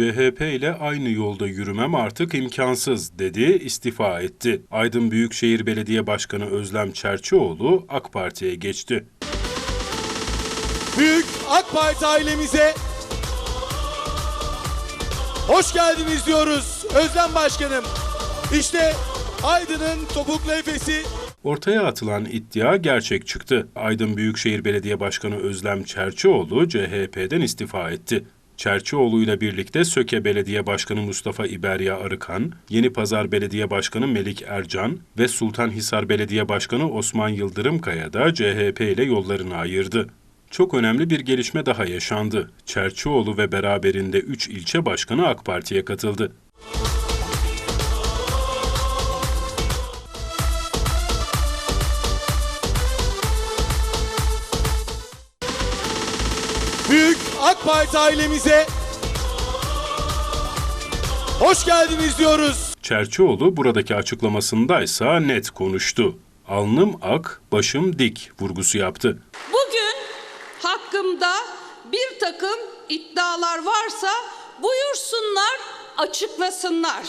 CHP ile aynı yolda yürümem artık imkansız dedi, istifa etti. Aydın Büyükşehir Belediye Başkanı Özlem Çerçioğlu AK Parti'ye geçti. Büyük AK Parti ailemize hoş geldiniz diyoruz Özlem Başkanım. İşte Aydın'ın topuklu efesi Ortaya atılan iddia gerçek çıktı. Aydın Büyükşehir Belediye Başkanı Özlem Çerçioğlu CHP'den istifa etti. Çerçioğlu ile birlikte Söke Belediye Başkanı Mustafa İberya Arıkan, Yeni Pazar Belediye Başkanı Melik Ercan ve Sultanhisar Belediye Başkanı Osman Yıldırımkaya da CHP ile yollarını ayırdı. Çok önemli bir gelişme daha yaşandı. Çerçioğlu ve beraberinde 3 ilçe başkanı AK Parti'ye katıldı. Büyük AK Parti ailemize hoş geldiniz diyoruz. Çerçioğlu buradaki açıklamasındaysa net konuştu. Alnım ak, başım dik vurgusu yaptı. Bugün hakkımda bir takım iddialar varsa buyursunlar, açıklasınlar.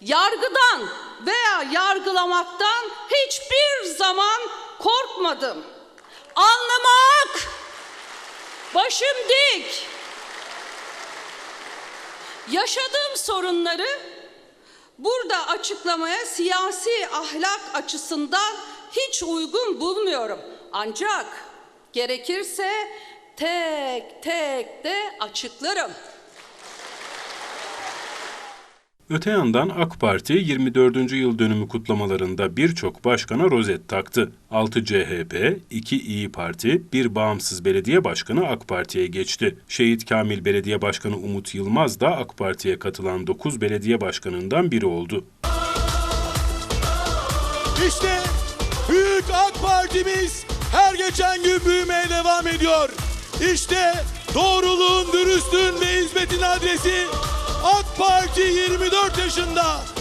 Yargıdan veya yargılamaktan hiçbir zaman korkmadım. Alnım ak, başım dik. Yaşadığım sorunları burada açıklamaya siyasi ahlak açısından hiç uygun bulmuyorum. Ancak gerekirse tek tek de açıklarım. Öte yandan AK Parti 24. yıl dönümü kutlamalarında birçok başkana rozet taktı. 6 CHP, 2 İyi Parti, 1 bağımsız belediye başkanı AK Parti'ye geçti. Şehit Kamil Belediye Başkanı Umut Yılmaz da AK Parti'ye katılan 9 belediye başkanından biri oldu. İşte Büyük AK Partimiz her geçen gün büyümeye devam ediyor. İşte doğruluğun, dürüstlüğün ve hizmetin adresi AK Parti 24 yaşında.